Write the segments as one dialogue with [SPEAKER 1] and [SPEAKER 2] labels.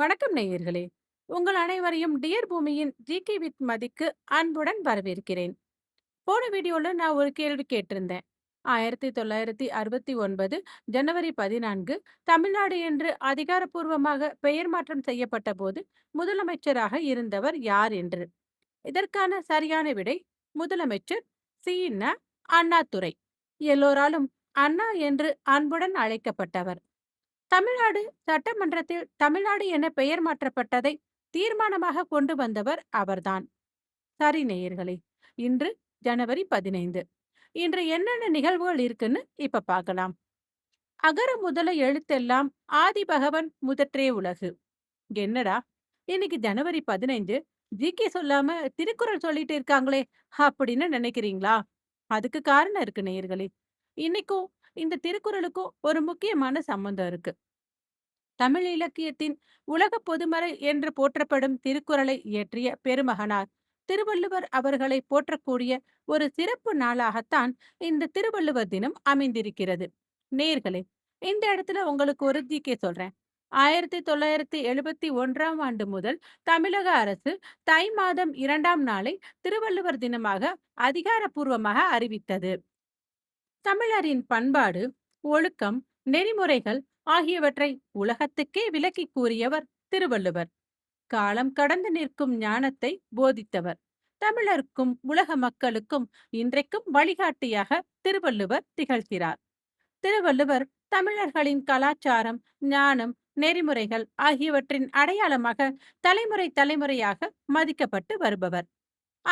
[SPEAKER 1] வணக்கம் நேயர்களே உங்கள் அனைவரையும் டியர் பூமியின் ஜிகே வித் மதிக்கு அன்புடன் வரவேற்கிறேன் போன வீடியோவில் நான் ஒரு கேள்வி கேட்டிருந்தேன் ஆயிரத்தி தொள்ளாயிரத்தி அறுபத்தி ஒன்பது ஜனவரி பதினான்கு தமிழ்நாடு என்று அதிகாரப்பூர்வமாக பெயர் மாற்றம் செய்யப்பட்ட போது முதலமைச்சராக இருந்தவர் யார் என்று இதற்கான சரியான விடை முதலமைச்சர் சீன அண்ணாதுரை எல்லோராலும் அண்ணா என்று அன்புடன் அழைக்கப்பட்டவர் தமிழ்நாடு சட்டமன்றத்தில் தமிழ்நாடு என பெயர் மாற்றப்பட்டதை தீர்மானமாக கொண்டு வந்தவர் அவர்தான் சரி நேயர்களே இன்று ஜனவரி பதினைந்து இன்று என்னென்ன நிகழ்வுகள் இருக்குன்னு இப்ப பார்க்கலாம் அகர முதல எழுத்தெல்லாம் ஆதி பகவன் முதற்றே உலகு என்னடா இன்னைக்கு ஜனவரி ஜி ஜிகே சொல்லாம திருக்குறள் சொல்லிட்டு இருக்காங்களே அப்படின்னு நினைக்கிறீங்களா அதுக்கு காரணம் இருக்கு நேயர்களே இன்னைக்கும் இந்த திருக்குறளுக்கும் ஒரு முக்கியமான சம்பந்தம் இருக்கு தமிழ் இலக்கியத்தின் உலக பொதுமறை என்று போற்றப்படும் திருக்குறளை இயற்றிய பெருமகனார் திருவள்ளுவர் அவர்களை போற்றக்கூடிய ஒரு சிறப்பு நாளாகத்தான் இந்த திருவள்ளுவர் தினம் அமைந்திருக்கிறது நேர்களே இந்த இடத்துல உங்களுக்கு ஒரு ஜிகே சொல்றேன் ஆயிரத்தி தொள்ளாயிரத்தி எழுபத்தி ஒன்றாம் ஆண்டு முதல் தமிழக அரசு தை மாதம் இரண்டாம் நாளை திருவள்ளுவர் தினமாக அதிகாரப்பூர்வமாக அறிவித்தது தமிழரின் பண்பாடு ஒழுக்கம் நெறிமுறைகள் ஆகியவற்றை உலகத்துக்கே விலக்கி கூறியவர் திருவள்ளுவர் காலம் கடந்து நிற்கும் ஞானத்தை போதித்தவர் தமிழருக்கும் உலக மக்களுக்கும் இன்றைக்கும் வழிகாட்டியாக திருவள்ளுவர் திகழ்கிறார் திருவள்ளுவர் தமிழர்களின் கலாச்சாரம் ஞானம் நெறிமுறைகள் ஆகியவற்றின் அடையாளமாக தலைமுறை தலைமுறையாக மதிக்கப்பட்டு வருபவர்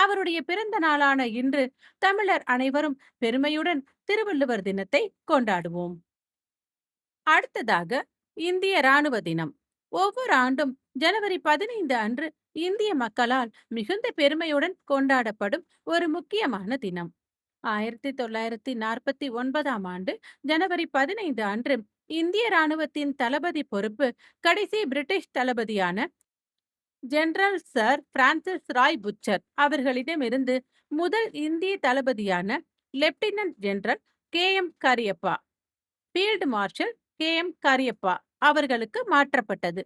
[SPEAKER 1] அவருடைய பிறந்த நாளான இன்று தமிழர் அனைவரும் பெருமையுடன் திருவள்ளுவர் தினத்தை கொண்டாடுவோம் அடுத்ததாக இந்திய ராணுவ தினம் ஒவ்வொரு ஆண்டும் ஜனவரி பதினைந்து அன்று இந்திய மக்களால் மிகுந்த பெருமையுடன் கொண்டாடப்படும் ஒரு முக்கியமான தினம் ஆயிரத்தி தொள்ளாயிரத்தி நாற்பத்தி ஒன்பதாம் ஆண்டு ஜனவரி பதினைந்து அன்று இந்திய ராணுவத்தின் தளபதி பொறுப்பு கடைசி பிரிட்டிஷ் தளபதியான general sir Francis Roy Bucher அவர்களிடமிருந்து முதல் இந்திய தளபதியான lieutenant general K M Cariappa field marshal K M Cariappa அவர்களுக்கு மாற்றப்பட்டது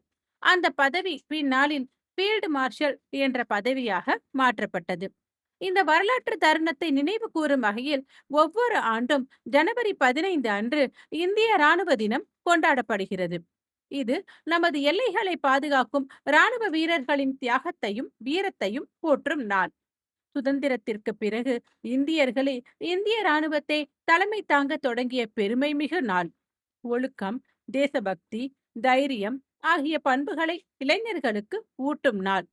[SPEAKER 1] அந்த பதவி பின்னாளில் ஃபீல்டு மார்ஷல் என்ற பதவியாக மாற்றப்பட்டது இந்த வரலாற்று தருணத்தை நினைவு கூறும் வகையில் ஒவ்வொரு ஆண்டும் ஜனவரி பதினைந்து அன்று இந்திய இராணுவ தினம் கொண்டாடப்படுகிறது இது நமது எல்லைகளை பாதுகாக்கும் இராணுவ வீரர்களின் தியாகத்தையும் வீரத்தையும் போற்றும் நாள் சுதந்திரத்திற்கு பிறகு இந்தியர்களே இந்திய இராணுவத்தை தலைமை தாங்க தொடங்கிய பெருமை மிகு நாள் ஒழுக்கம் தேசபக்தி தைரியம் ஆகிய பண்புகளை இளைஞர்களுக்கு ஊட்டும் நாள்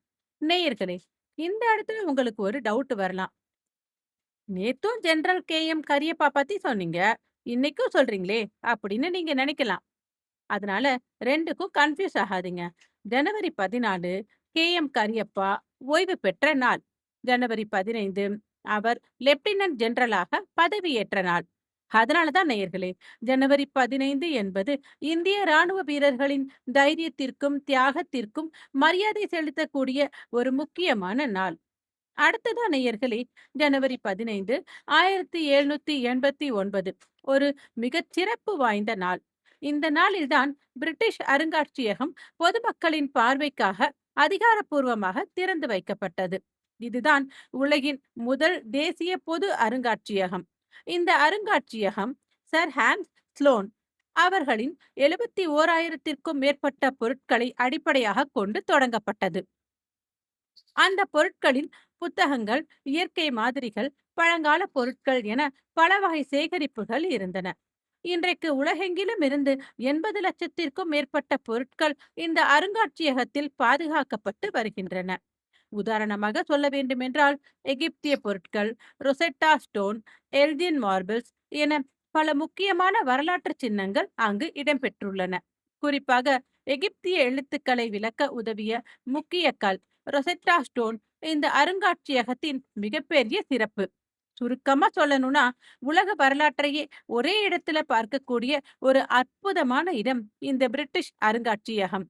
[SPEAKER 1] நேயர்களே இந்த இடத்துல உங்களுக்கு ஒரு டவுட் வரலாம் நேத்தும் ஜெனரல் கே எம் கரியப்பா பத்தி சொன்னீங்க இன்னைக்கும் சொல்றீங்களே அப்படின்னு நீங்க நினைக்கலாம் அதனால ரெண்டுக்கும் கன்ஃபியூஸ் ஆகாதீங்க ஜனவரி பதினாலு கே எம் கரியப்பா ஓய்வு பெற்ற நாள் ஜனவரி பதினைந்து அவர் லெப்டினன்ட் ஜெனரலாக பதவியேற்ற நாள் அதனாலதான் நேயர்களே ஜனவரி பதினைந்து என்பது இந்திய ராணுவ வீரர்களின் தைரியத்திற்கும் தியாகத்திற்கும் மரியாதை செலுத்தக்கூடிய ஒரு முக்கியமான நாள் அடுத்ததான் நேயர்களே ஜனவரி பதினைந்து ஆயிரத்தி எழுநூத்தி எண்பத்தி ஒன்பது ஒரு மிகச் சிறப்பு வாய்ந்த நாள் இந்த நாளில்தான் பிரிட்டிஷ் அருங்காட்சியகம் பொதுமக்களின் பார்வைக்காக அதிகாரப்பூர்வமாக திறந்து வைக்கப்பட்டது இதுதான் உலகின் முதல் தேசிய பொது அருங்காட்சியகம் இந்த அருங்காட்சியகம் சர் ஹான்ஸ் ஸ்லோன் அவர்களின் எழுபத்தி ஓராயிரத்திற்கும் மேற்பட்ட பொருட்களை அடிப்படையாக கொண்டு தொடங்கப்பட்டது அந்த பொருட்களின் புத்தகங்கள் இயற்கை மாதிரிகள் பழங்கால பொருட்கள் என பல வகை சேகரிப்புகள் இருந்தன இன்றைக்கு உலகெங்கிலும் இருந்து எண்பது லட்சத்திற்கும் மேற்பட்ட பொருட்கள் இந்த அருங்காட்சியகத்தில் பாதுகாக்கப்பட்டு வருகின்றன உதாரணமாக சொல்ல வேண்டுமென்றால் எகிப்திய பொருட்கள் ரொசெட்டா ஸ்டோன் எல்ஜின் மார்பிள்ஸ் என பல முக்கியமான வரலாற்று சின்னங்கள் அங்கு இடம்பெற்றுள்ளன குறிப்பாக எகிப்திய எழுத்துக்களை விளக்க உதவிய முக்கிய கல் ரொசெட்டா ஸ்டோன் இந்த அருங்காட்சியகத்தின் மிகப்பெரிய சிறப்பு சுருக்கமா சொல்லணும்னா உலக வரலாற்றையே ஒரே இடத்துல பார்க்கக்கூடிய ஒரு அற்புதமான இடம் இந்த பிரிட்டிஷ் அருங்காட்சியகம்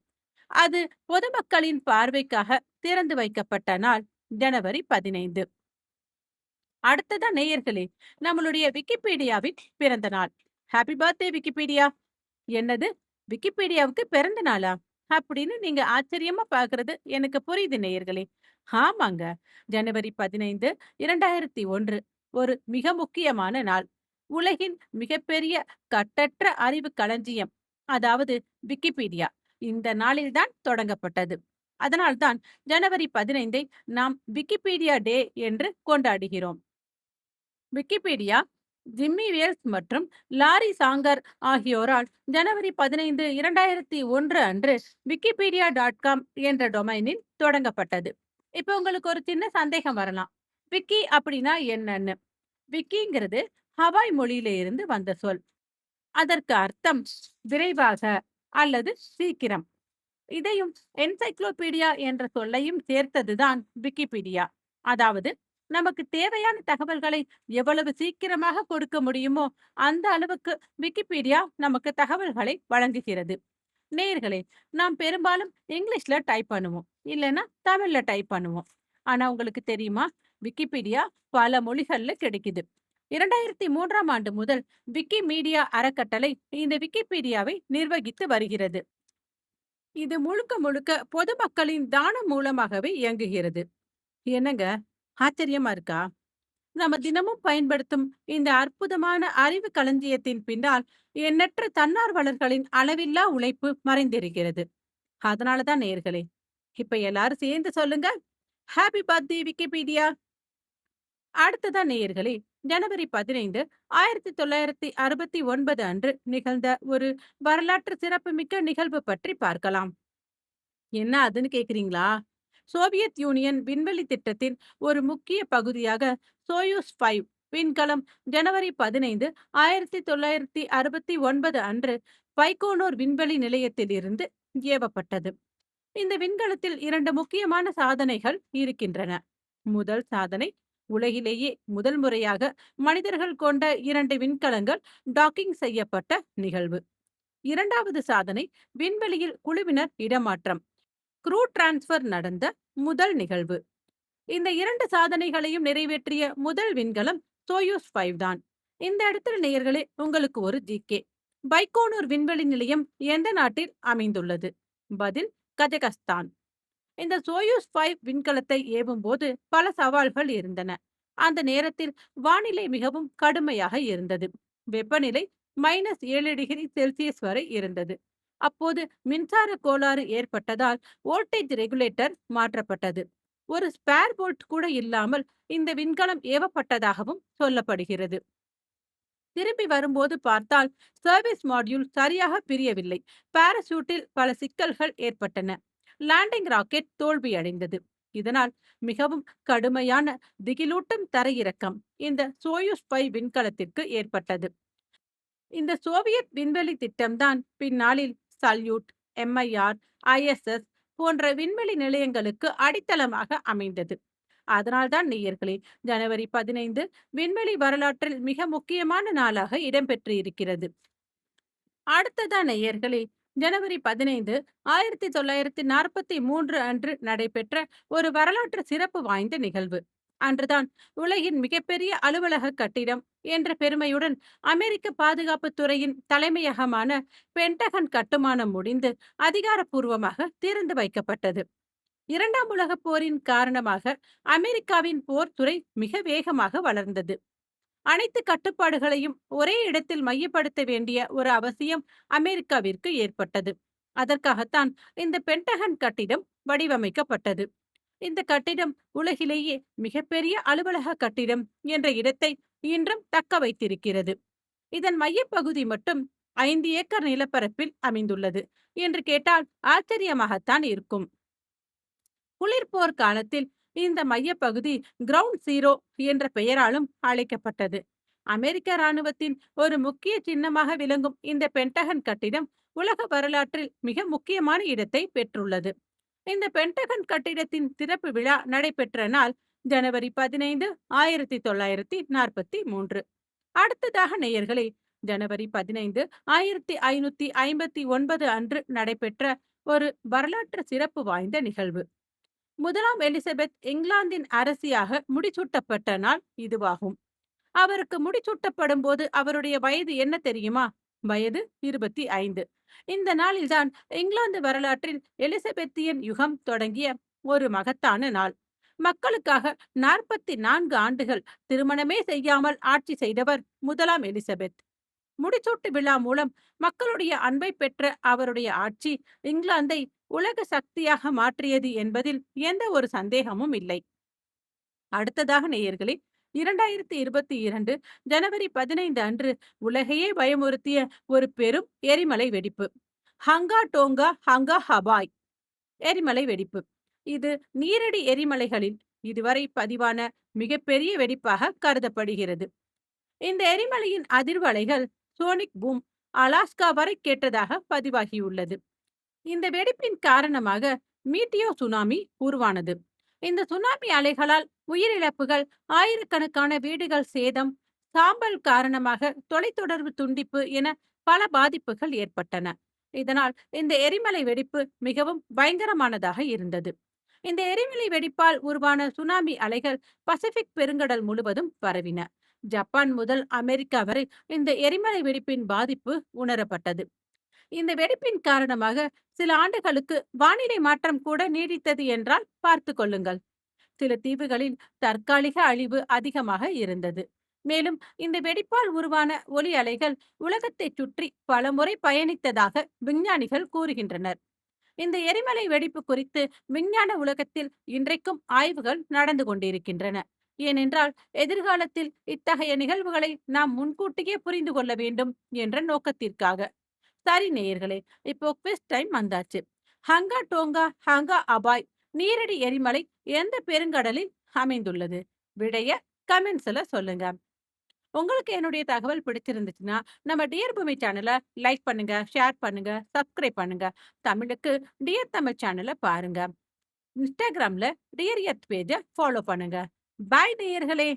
[SPEAKER 1] அது பொதுமக்களின் பார்வைக்காக திறந்து வைக்கப்பட்ட நாள் ஜனவரி பதினைந்து அடுத்ததான் நேயர்களே நம்மளுடைய விக்கிபீடியாவின் பிறந்த நாள் ஹாப்பி பர்த்டே விக்கிபீடியா என்னது விக்கிபீடியாவுக்கு பிறந்த நாளா அப்படின்னு நீங்க ஆச்சரியமா பாக்குறது எனக்கு புரியுது நேயர்களே ஆமாங்க ஜனவரி பதினைந்து இரண்டாயிரத்தி ஒன்று ஒரு மிக முக்கியமான நாள் உலகின் மிகப்பெரிய கட்டற்ற அறிவு களஞ்சியம் அதாவது விக்கிபீடியா இந்த நாளில்தான் தொடங்கப்பட்டது அதனால்தான் ஜனவரி பதினைந்தை நாம் விக்கிபீடியா டே என்று கொண்டாடுகிறோம் விக்கிபீடியா ஜிம்மி வேல்ஸ் மற்றும் லாரி சாங்கர் ஆகியோரால் ஜனவரி பதினைந்து இரண்டாயிரத்தி ஒன்று அன்று விக்கிபீடியா டாட் காம் என்ற டொமைனில் தொடங்கப்பட்டது இப்போ உங்களுக்கு ஒரு சின்ன சந்தேகம் வரலாம் விக்கி அப்படின்னா என்னன்னு விக்கிங்கிறது ஹவாய் மொழியில இருந்து வந்த சொல் அதற்கு அர்த்தம் விரைவாக அல்லது சீக்கிரம் இதையும் என்சைக்ளோபீடியா என்ற சொல்லையும் சேர்த்ததுதான் விக்கிபீடியா அதாவது நமக்கு தேவையான தகவல்களை எவ்வளவு சீக்கிரமாக கொடுக்க முடியுமோ அந்த அளவுக்கு விக்கிபீடியா நமக்கு தகவல்களை வழங்குகிறது நேர்களே நாம் பெரும்பாலும் இங்கிலீஷ்ல டைப் பண்ணுவோம் இல்லைன்னா தமிழ்ல டைப் பண்ணுவோம் ஆனா உங்களுக்கு தெரியுமா விக்கிபீடியா பல மொழிகள்ல கிடைக்குது இரண்டாயிரத்தி மூன்றாம் ஆண்டு முதல் விக்கிமீடியா அறக்கட்டளை இந்த விக்கிபீடியாவை நிர்வகித்து வருகிறது இது முழுக்க முழுக்க பொதுமக்களின் தானம் மூலமாகவே இயங்குகிறது என்னங்க ஆச்சரியமா இருக்கா நம்ம தினமும் பயன்படுத்தும் இந்த அற்புதமான அறிவு களஞ்சியத்தின் பின்னால் எண்ணற்ற தன்னார்வலர்களின் அளவில்லா உழைப்பு மறைந்திருக்கிறது அதனாலதான் நேர்களே இப்ப எல்லாரும் சேர்ந்து சொல்லுங்க ஹாப்பி பர்த்டே விக்கிபீடியா அடுத்ததா நேயர்களே ஜனவரி பதினைந்து ஆயிரத்தி தொள்ளாயிரத்தி அறுபத்தி ஒன்பது அன்று நிகழ்ந்த ஒரு வரலாற்று சிறப்புமிக்க நிகழ்வு பற்றி பார்க்கலாம் என்ன அதுன்னு கேக்குறீங்களா சோவியத் யூனியன் விண்வெளி திட்டத்தின் ஒரு முக்கிய பகுதியாக சோயூஸ் ஃபைவ் விண்கலம் ஜனவரி பதினைந்து ஆயிரத்தி தொள்ளாயிரத்தி அறுபத்தி ஒன்பது அன்று பைகோனூர் விண்வெளி நிலையத்தில் இருந்து ஏவப்பட்டது இந்த விண்கலத்தில் இரண்டு முக்கியமான சாதனைகள் இருக்கின்றன முதல் சாதனை உலகிலேயே முதல் முறையாக மனிதர்கள் கொண்ட இரண்டு விண்கலங்கள் டாக்கிங் செய்யப்பட்ட நிகழ்வு இரண்டாவது சாதனை விண்வெளியில் குழுவினர் இடமாற்றம் குரூ டிரான்ஸ்பர் நடந்த முதல் நிகழ்வு இந்த இரண்டு சாதனைகளையும் நிறைவேற்றிய முதல் விண்கலம் சோயூஸ் ஃபைவ் தான் இந்த இடத்துல நேயர்களே உங்களுக்கு ஒரு ஜிகே பைக்கோனூர் விண்வெளி நிலையம் எந்த நாட்டில் அமைந்துள்ளது பதில் கஜகஸ்தான் இந்த சோயூஸ் ஃபைவ் விண்கலத்தை ஏவும் போது பல சவால்கள் இருந்தன அந்த நேரத்தில் வானிலை மிகவும் கடுமையாக இருந்தது வெப்பநிலை மைனஸ் ஏழு டிகிரி செல்சியஸ் வரை இருந்தது அப்போது மின்சார கோளாறு ஏற்பட்டதால் வோல்டேஜ் ரெகுலேட்டர் மாற்றப்பட்டது ஒரு ஸ்பேர் போல்ட் கூட இல்லாமல் இந்த விண்கலம் ஏவப்பட்டதாகவும் சொல்லப்படுகிறது திரும்பி வரும்போது பார்த்தால் சர்வீஸ் மாடியூல் சரியாக பிரியவில்லை பாராசூட்டில் பல சிக்கல்கள் ஏற்பட்டன லேண்டிங் ராக்கெட் தோல்வியடைந்தது இதனால் மிகவும் கடுமையான திகிலூட்டும் தரையிறக்கம் இந்த சோயுஸ் பை விண்கலத்திற்கு ஏற்பட்டது இந்த சோவியத் விண்வெளி திட்டம்தான் பின்னாளில் சல்யூட் எம்ஐஆர் ஐஎஸ்எஸ் போன்ற விண்வெளி நிலையங்களுக்கு அடித்தளமாக அமைந்தது அதனால்தான் நேயர்களே ஜனவரி பதினைந்து விண்வெளி வரலாற்றில் மிக முக்கியமான நாளாக இடம்பெற்று இருக்கிறது அடுத்ததான் நேயர்களே ஜனவரி பதினைந்து ஆயிரத்தி தொள்ளாயிரத்தி நாற்பத்தி மூன்று அன்று நடைபெற்ற ஒரு வரலாற்று சிறப்பு வாய்ந்த நிகழ்வு அன்றுதான் உலகின் மிகப்பெரிய அலுவலக கட்டிடம் என்ற பெருமையுடன் அமெரிக்க பாதுகாப்பு துறையின் தலைமையகமான பென்டகன் கட்டுமானம் முடிந்து அதிகாரப்பூர்வமாக திறந்து வைக்கப்பட்டது இரண்டாம் உலகப் போரின் காரணமாக அமெரிக்காவின் போர் துறை மிக வேகமாக வளர்ந்தது அனைத்து கட்டுப்பாடுகளையும் ஒரே இடத்தில் மையப்படுத்த வேண்டிய ஒரு அவசியம் அமெரிக்காவிற்கு ஏற்பட்டது அதற்காகத்தான் இந்த பென்டகன் கட்டிடம் வடிவமைக்கப்பட்டது இந்த கட்டிடம் உலகிலேயே மிகப்பெரிய அலுவலக கட்டிடம் என்ற இடத்தை இன்றும் தக்க வைத்திருக்கிறது இதன் மையப்பகுதி மட்டும் ஐந்து ஏக்கர் நிலப்பரப்பில் அமைந்துள்ளது என்று கேட்டால் ஆச்சரியமாகத்தான் இருக்கும் குளிர்போர் காலத்தில் இந்த மையப்பகுதி கிரவுண்ட் சீரோ என்ற பெயராலும் அழைக்கப்பட்டது அமெரிக்க இராணுவத்தின் ஒரு முக்கிய சின்னமாக விளங்கும் இந்த பென்டகன் கட்டிடம் உலக வரலாற்றில் மிக முக்கியமான இடத்தை பெற்றுள்ளது இந்த பென்டகன் கட்டிடத்தின் திறப்பு விழா நடைபெற்ற நாள் ஜனவரி பதினைந்து ஆயிரத்தி தொள்ளாயிரத்தி நாற்பத்தி மூன்று அடுத்ததாக நேயர்களை ஜனவரி பதினைந்து ஆயிரத்தி ஐநூத்தி ஐம்பத்தி ஒன்பது அன்று நடைபெற்ற ஒரு வரலாற்று சிறப்பு வாய்ந்த நிகழ்வு முதலாம் எலிசபெத் இங்கிலாந்தின் அரசியாக முடிச்சூட்டப்பட்ட நாள் இதுவாகும் அவருக்கு முடிச்சூட்டப்படும் போது அவருடைய வயது என்ன தெரியுமா வயது இருபத்தி ஐந்து இந்த நாளில்தான் இங்கிலாந்து வரலாற்றில் எலிசபெத்தியன் யுகம் தொடங்கிய ஒரு மகத்தான நாள் மக்களுக்காக நாற்பத்தி நான்கு ஆண்டுகள் திருமணமே செய்யாமல் ஆட்சி செய்தவர் முதலாம் எலிசபெத் முடிசூட்டு விழா மூலம் மக்களுடைய அன்பை பெற்ற அவருடைய ஆட்சி இங்கிலாந்தை உலக சக்தியாக மாற்றியது என்பதில் எந்த ஒரு சந்தேகமும் இல்லை அடுத்ததாக நேயர்களே இரண்டாயிரத்தி இருபத்தி இரண்டு ஜனவரி பதினைந்து அன்று உலகையே பயமுறுத்திய ஒரு பெரும் எரிமலை வெடிப்பு ஹங்கா டோங்கா ஹங்கா ஹபாய் எரிமலை வெடிப்பு இது நீரடி எரிமலைகளில் இதுவரை பதிவான மிகப்பெரிய வெடிப்பாக கருதப்படுகிறது இந்த எரிமலையின் அதிர்வலைகள் சோனிக் பூம் அலாஸ்கா வரை கேட்டதாக பதிவாகியுள்ளது இந்த வெடிப்பின் காரணமாக மீட்டியோ சுனாமி உருவானது இந்த சுனாமி அலைகளால் உயிரிழப்புகள் ஆயிரக்கணக்கான வீடுகள் சேதம் சாம்பல் காரணமாக தொலைத்தொடர்பு துண்டிப்பு என பல பாதிப்புகள் ஏற்பட்டன இதனால் இந்த எரிமலை வெடிப்பு மிகவும் பயங்கரமானதாக இருந்தது இந்த எரிமலை வெடிப்பால் உருவான சுனாமி அலைகள் பசிபிக் பெருங்கடல் முழுவதும் பரவின ஜப்பான் முதல் அமெரிக்கா வரை இந்த எரிமலை வெடிப்பின் பாதிப்பு உணரப்பட்டது இந்த வெடிப்பின் காரணமாக சில ஆண்டுகளுக்கு வானிலை மாற்றம் கூட நீடித்தது என்றால் பார்த்து கொள்ளுங்கள் சில தீவுகளில் தற்காலிக அழிவு அதிகமாக இருந்தது மேலும் இந்த வெடிப்பால் உருவான ஒலி அலைகள் உலகத்தை சுற்றி பலமுறை பயணித்ததாக விஞ்ஞானிகள் கூறுகின்றனர் இந்த எரிமலை வெடிப்பு குறித்து விஞ்ஞான உலகத்தில் இன்றைக்கும் ஆய்வுகள் நடந்து கொண்டிருக்கின்றன ஏனென்றால் எதிர்காலத்தில் இத்தகைய நிகழ்வுகளை நாம் முன்கூட்டியே புரிந்து கொள்ள வேண்டும் என்ற நோக்கத்திற்காக சரி நேயர்களே இப்போ குவிஸ் டைம் வந்தாச்சு ஹங்கா டோங்கா ஹங்கா அபாய் நீரடி எரிமலை எந்த பெருங்கடலில் அமைந்துள்ளது விடைய கமெண்ட்ஸ்ல சொல்லுங்க உங்களுக்கு என்னுடைய தகவல் பிடிச்சிருந்துச்சுன்னா நம்ம டியர் பூமி சேனலை லைக் பண்ணுங்க ஷேர் பண்ணுங்க சப்ஸ்கிரைப் பண்ணுங்க தமிழுக்கு டியர் தமிழ் சேனலை பாருங்க இன்ஸ்டாகிராம்ல டியர் எத் பேஜை ஃபாலோ பண்ணுங்க பாய் நேயர்களே